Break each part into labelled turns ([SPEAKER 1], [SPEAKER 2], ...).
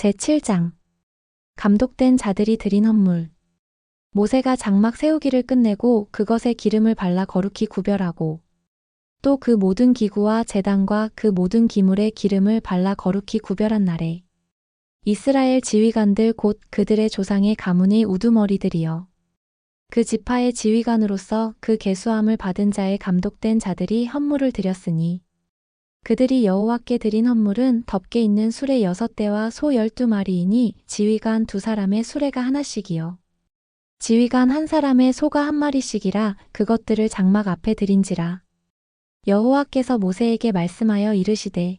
[SPEAKER 1] 제7장. 감독된 자들이 드린 헌물. 모세가 장막 세우기를 끝내고 그것에 기름을 발라 거룩히 구별하고 또 그 모든 기구와 재단과 그 모든 기물에 기름을 발라 거룩히 구별한 날에 이스라엘 지휘관들 곧 그들의 조상의 가문의 우두머리들이여 그 지파의 지휘관으로서 그 계수함을 받은 자의 감독된 자들이 헌물을 드렸으니 그들이 여호와께 드린 헌물은 덮개 있는 수레 여섯 대와 소 열두 마리이니 지휘관 두 사람의 수레가 하나씩이요. 지휘관 한 사람의 소가 한 마리씩이라 그것들을 장막 앞에 드린지라. 여호와께서 모세에게 말씀하여 이르시되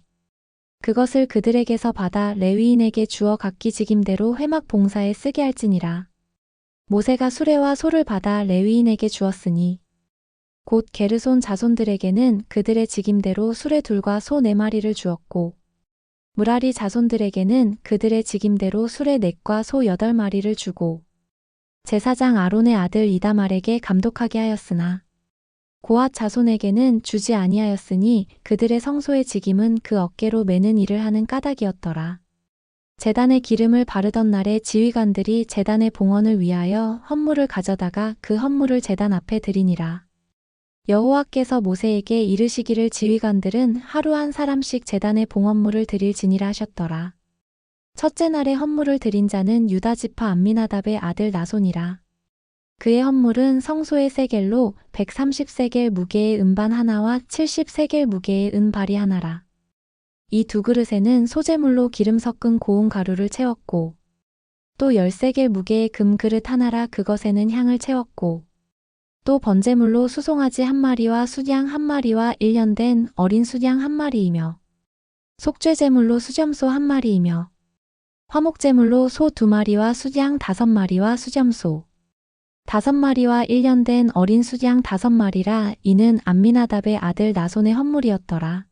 [SPEAKER 1] 그것을 그들에게서 받아 레위인에게 주어 각기 직임대로 회막 봉사에 쓰게 할지니라. 모세가 수레와 소를 받아 레위인에게 주었으니 곧 게르손 자손들에게는 그들의 직임대로 수레 둘과 소 네 마리를 주었고 무라리 자손들에게는 그들의 직임대로 수레 넷과 소 여덟 마리를 주고 제사장 아론의 아들 이다말에게 감독하게 하였으나 고앗 자손에게는 주지 아니하였으니 그들의 성소의 직임은 그 어깨로 매는 일을 하는 까닭이었더라. 재단에 기름을 바르던 날에 지휘관들이 재단의 봉헌을 위하여 헌물을 가져다가 그 헌물을 재단 앞에 드리니라. 여호와께서 모세에게 이르시기를 지휘관들은 하루 한 사람씩 재단의 봉헌물을 드릴지니라 하셨더라. 첫째 날에 헌물을 드린 자는 유다 지파 암미나답의 아들 나손이라. 그의 헌물은 성소의 세겔로 130세겔 무게의 은반 하나와 70세겔 무게의 은발이 하나라. 이 두 그릇에는 소재물로 기름 섞은 고운 가루를 채웠고 또 10세겔 무게의 금 그릇 하나라 그것에는 향을 채웠고 또 번제물로 수송아지 한 마리와 수양 한 마리와 1년 된 어린 수양 한 마리이며 속죄제물로 수점소 한 마리이며 화목제물로 소 두 마리와 수양 다섯 마리와 수점소 다섯 마리와 1년 된 어린 수양 다섯 마리라 이는 안미나답의 아들 나손의 헌물이었더라.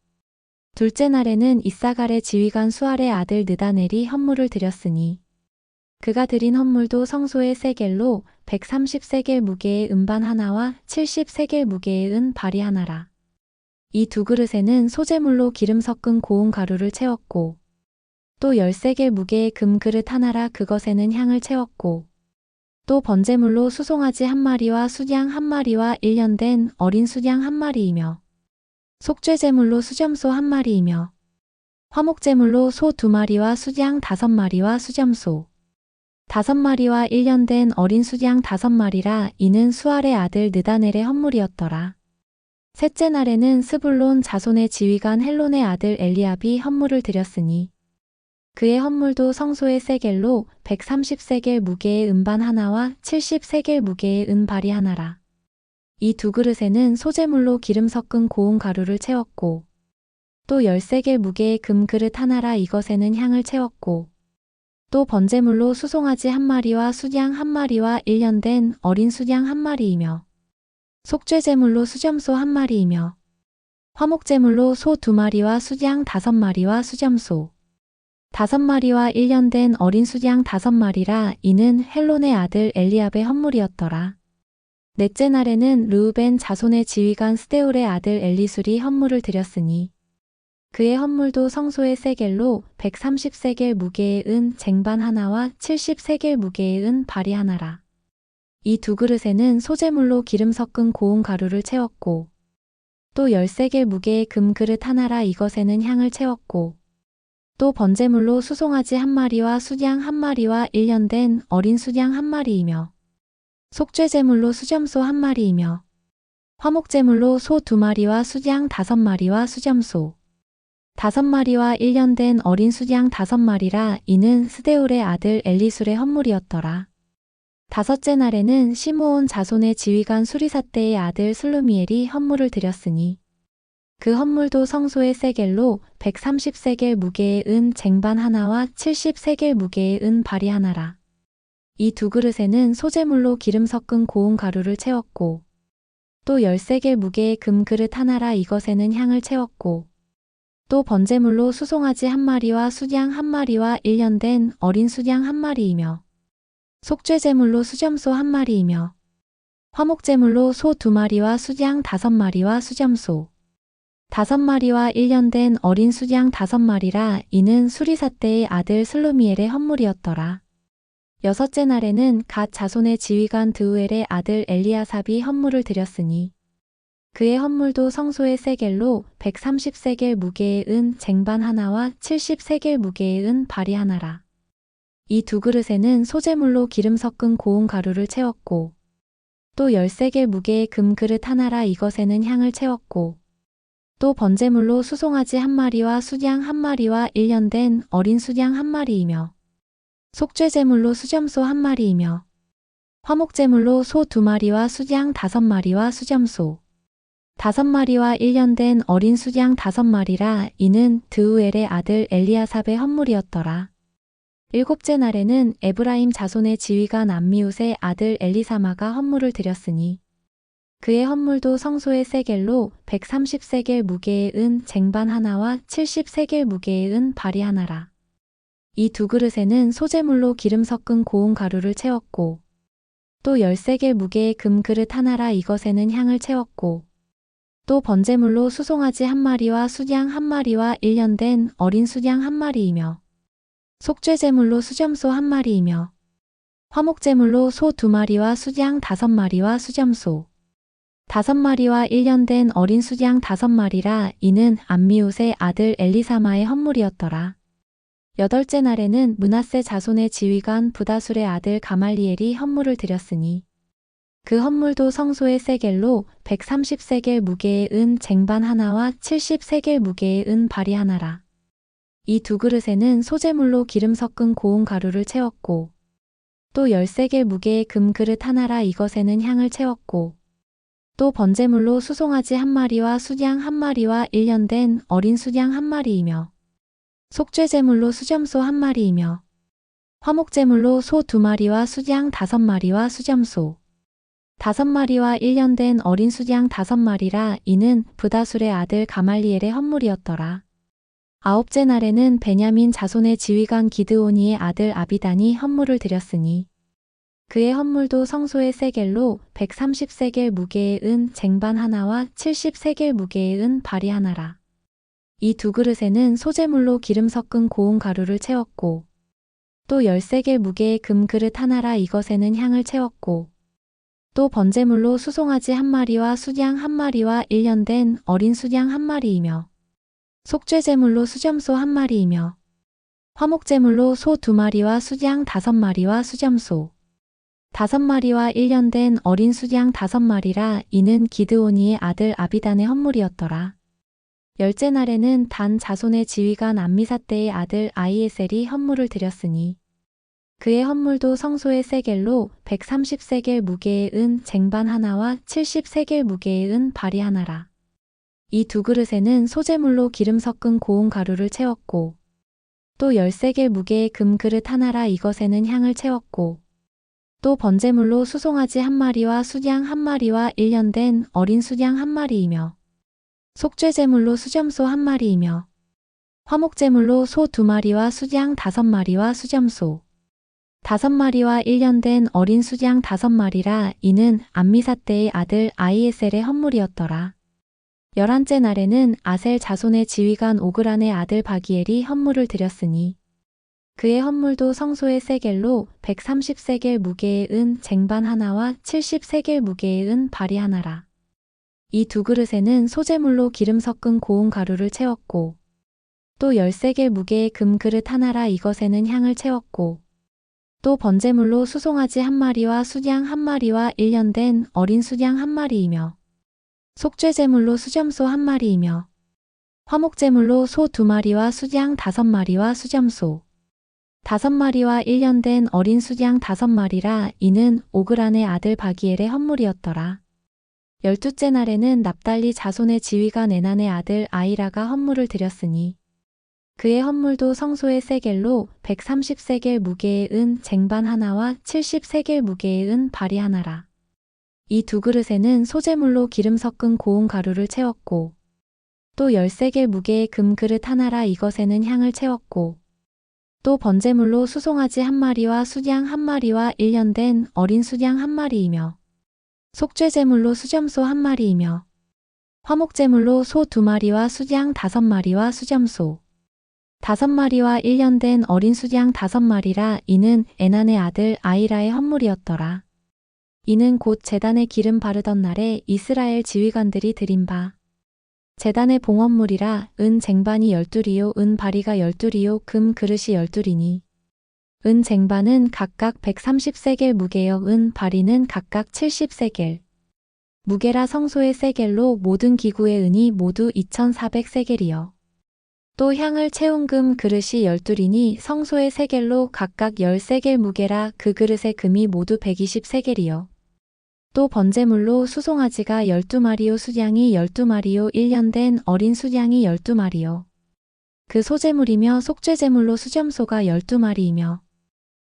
[SPEAKER 1] 둘째 날에는 이사갈의 지휘관 수알의 아들 느다넬이 헌물을 드렸으니 그가 드린 헌물도 성소의 세겔로 130세겔 무게의 은반 하나와 70세겔 무게의 은 발이 하나라. 이 두 그릇에는 소재물로 기름 섞은 고운 가루를 채웠고 또 10세겔 무게의 금 그릇 하나라 그것에는 향을 채웠고 또 번제물로 수송아지 한 마리와 수양 한 마리와 1년 된 어린 수양 한 마리이며 속죄제물로 수점소 한 마리이며 화목제물로 소 두 마리와 수양 다섯 마리와 수점소 다섯 마리와 1년 된 어린 수양 다섯 마리라 이는 수알의 아들 느다넬의 헌물이었더라. 셋째 날에는 스불론 자손의 지휘관 헬론의 아들 엘리압이 헌물을 드렸으니 그의 헌물도 성소의 세겔로 130세겔 무게의 은반 하나와 70세겔 무게의 은발이 하나라. 이 두 그릇에는 소재물로 기름 섞은 고운 가루를 채웠고 또 10세겔 무게의 금 그릇 하나라 이것에는 향을 채웠고 또 번제물로 수송아지 한 마리와 수양 한 마리와 1년 된 어린 수양 한 마리이며 속죄제물로 수점소 한 마리이며 화목제물로 소 두 마리와 수양 다섯 마리와 수점소 다섯 마리와 1년 된 어린 수양 다섯 마리라 이는 헬론의 아들 엘리압의 헌물이었더라. 넷째 날에는 르우벤 자손의 지휘관 스데울의 아들 엘리술이 헌물을 드렸으니 그의 헌물도 성소의 세겔로 130세겔 무게의 은 쟁반 하나와 70세겔 무게의 은 발이 하나라. 이 두 그릇에는 소재물로 기름 섞은 고운 가루를 채웠고 또 10세겔 무게의 금 그릇 하나라 이것에는 향을 채웠고 또 번제물로 수송아지 한 마리와 수양 한 마리와 1년 된 어린 수양 한 마리이며 속죄제물로 수점소 한 마리이며 화목제물로 소 두 마리와 수양 다섯 마리와 수점소 다섯 마리와 1년 된 어린 수양 다섯 마리라 이는 스데울의 아들 엘리술의 헌물이었더라. 다섯째 날에는 시므온 자손의 지휘관 수리사떼의 아들 슬루미엘이 헌물을 드렸으니 그 헌물도 성소의 세겔로 130세겔 무게의 은 쟁반 하나와 70세겔 무게의 은 발이 하나라. 이 두 그릇에는 소재물로 기름 섞은 고운 가루를 채웠고 또 10세겔 무게의 금 그릇 하나라 이것에는 향을 채웠고 또 번제물로 수송아지 한 마리와 수양 한 마리와 1년 된 어린 수양 한 마리이며 속죄제물로 수점소 한 마리이며 화목제물로 소 두 마리와 수양 다섯 마리와 수점소 다섯 마리와 1년 된 어린 수양 다섯 마리라 이는 수리사 때의 아들 슬루미엘의 헌물이었더라. 여섯째 날에는 갓 자손의 지휘관 드우엘의 아들 엘리아삽이 헌물을 드렸으니 그의 헌물도 성소의 세겔로 130세겔 무게의 은 쟁반 하나와 70세겔 무게의 은 발이 하나라. 이 두 그릇에는 소재물로 기름 섞은 고운 가루를 채웠고 또 10세겔 무게의 금 그릇 하나라 이것에는 향을 채웠고 또 번제물로 수송아지 한 마리와 수양 한 마리와 1년 된 어린 수양 한 마리이며 속죄제물로 수점소 한 마리이며 화목제물로 소 두 마리와 수양 다섯 마리와 수점소 다섯 마리와 1년 된 어린 수양 다섯 마리라 이는 드우엘의 아들 엘리아삽의 헌물이었더라. 일곱째 날에는 에브라임 자손의 지휘관 암미웃의 아들 엘리사마가 헌물을 드렸으니 그의 헌물도 성소의 세겔로 130세겔 무게의 은 쟁반 하나와 70세겔 무게의 은 발이 하나라. 이 두 그릇에는 소재물로 기름 섞은 고운 가루를 채웠고 또 10세겔 무게의 금 그릇 하나라 이것에는 향을 채웠고 또 번제물로 수송아지 한 마리와 수양 한 마리와 1년 된 어린 수양 한 마리이며 속죄제물로 수점소 한 마리이며 화목제물로 소 두 마리와 수양 다섯 마리와 수점소 다섯 마리와 1년 된 어린 수양 다섯 마리라 이는 암미웃의 아들 엘리사마의 헌물이었더라. 여덟째 날에는 문하세 자손의 지휘관 부다술의 아들 가말리엘이 헌물을 드렸으니 그 헌물도 성소의 세겔로 130세겔 무게의 은 쟁반 하나와 70세겔 무게의 은 발이 하나라. 이 두 그릇에는 소재물로 기름 섞은 고운 가루를 채웠고 또 10세겔 무게의 금 그릇 하나라 이것에는 향을 채웠고 또 번제물로 수송아지 한 마리와 수양 한 마리와 1년 된 어린 수양 한 마리이며 속죄제물로 수점소 한 마리이며 화목제물로 소 두 마리와 수양 다섯 마리와 수점소 다섯 마리와 1년 된 어린 수양 다섯 마리라 이는 부다술의 아들 가말리엘의 헌물이었더라. 아홉째 날에는 베냐민 자손의 지휘관 기드오니의 아들 아비단이 헌물을 드렸으니 그의 헌물도 성소의 세겔로 130세겔 무게의 은 쟁반 하나와 70세겔 무게의 은 발이 하나라. 이 두 그릇에는 소재물로 기름 섞은 고운 가루를 채웠고 또 10세겔 무게의 금 그릇 하나라 이것에는 향을 채웠고 또 번제물로 수송아지 한 마리와 수양 한 마리와 1년 된 어린 수양 한 마리이며 속죄제물로 수점소 한 마리이며 화목제물로 소 두 마리와 수양 다섯 마리와 수점소 다섯 마리와 1년 된 어린 수양 다섯 마리라 이는 기드오니의 아들 아비단의 헌물이었더라. 열째 날에는 단 자손의 지휘관 안미사 때의 아들 아이에셀이 헌물을 드렸으니 그의 헌물도 성소의 세겔로 130세겔 무게의 은 쟁반 하나와 70세겔 무게의 은 발이 하나라. 이 두 그릇에는 소재물로 기름 섞은 고운 가루를 채웠고 또 10세겔 무게의 금 그릇 하나라 이것에는 향을 채웠고 또 번제물로 수송아지 한 마리와 수양 한 마리와 1년 된 어린 수양 한 마리이며 속죄제물로 수점소 한 마리이며 화목제물로 소 두 마리와 수양 다섯 마리와 수점소 다섯 마리와 1년 된 어린 수양 다섯 마리라 이는 암미사 때의 아들 아이에셀의 헌물이었더라. 열한째 날에는 아셀 자손의 지휘관 오그란의 아들 바기엘이 헌물을 드렸으니 그의 헌물도 성소의 세겔로 130세겔 무게의 은 쟁반 하나와 70세겔 무게의 은 발이 하나라. 이 두 그릇에는 소재물로 기름 섞은 고운 가루를 채웠고 또 10세겔 무게의 금 그릇 하나라 이것에는 향을 채웠고 또 번제물로 수송아지 한 마리와 수양 한 마리와 1년 된 어린 수양 한 마리이며 속죄제물로 수점소 한 마리이며 화목제물로 소 두 마리와 수양 다섯 마리와 수점소 다섯 마리와 1년 된 어린 수양 다섯 마리라 이는 오그란의 아들 바기엘의 헌물이었더라. 열두째 날에는 납달리 자손의 지휘관 에난의 아들 아이라가 헌물을 드렸으니 그의 헌물도 성소의 세겔로 130세겔 무게의 은 쟁반 하나와 70세겔 무게의 은 발이 하나라. 이 두 그릇에는 소재물로 기름 섞은 고운 가루를 채웠고 또 10세겔 무게의 금 그릇 하나라 이것에는 향을 채웠고 또 번제물로 수송아지 한 마리와 수양 한 마리와 1년 된 어린 수양 한 마리이며 속죄제물로 수점소 한 마리이며 화목제물로 소 두 마리와 수양 다섯 마리와 수점소 다섯 마리와 1년 된 어린 수양 다섯 마리라 이는 에난의 아들 아이라의 헌물이었더라. 이는 곧 재단에 기름 바르던 날에 이스라엘 지휘관들이 드린 바. 재단의 봉헌물이라 은 쟁반이 열둘이요 은 바리가 열둘이요 금 그릇이 열둘이니. 은 쟁반은 각각 130세겔 무게여 은 바리는 각각 70세겔. 무게라 성소의 세겔로 모든 기구의 은이 모두 2400세겔이요. 또 향을 채운 금 그릇이 열둘이니 성소의 세겔로 각각 10세겔 무게라 그 그릇의 금이 모두 120세겔이요. 또 번제물로 수송아지가 12마리요 수양이 12마리요 1년 된 어린 수양이 12마리요. 그 소제물이며 속죄제물로 수점소가 12마리이며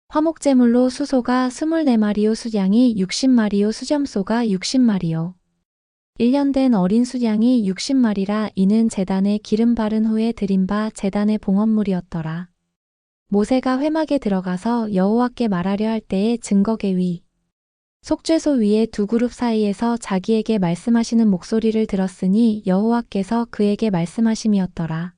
[SPEAKER 1] 화목제물로 수소가 24마리요 수양이 60마리요 수점소가 60마리요. 1년 된 어린 수양이 60마리라 이는 재단에 기름 바른 후에 드린 바 재단의 봉헌물이었더라. 모세가 회막에 들어가서 여호와께 말하려 할 때에 증거계 위 속죄소 위에 두 그룹 사이에서 자기에게 말씀하시는 목소리를 들었으니 여호와께서 그에게 말씀하심이었더라.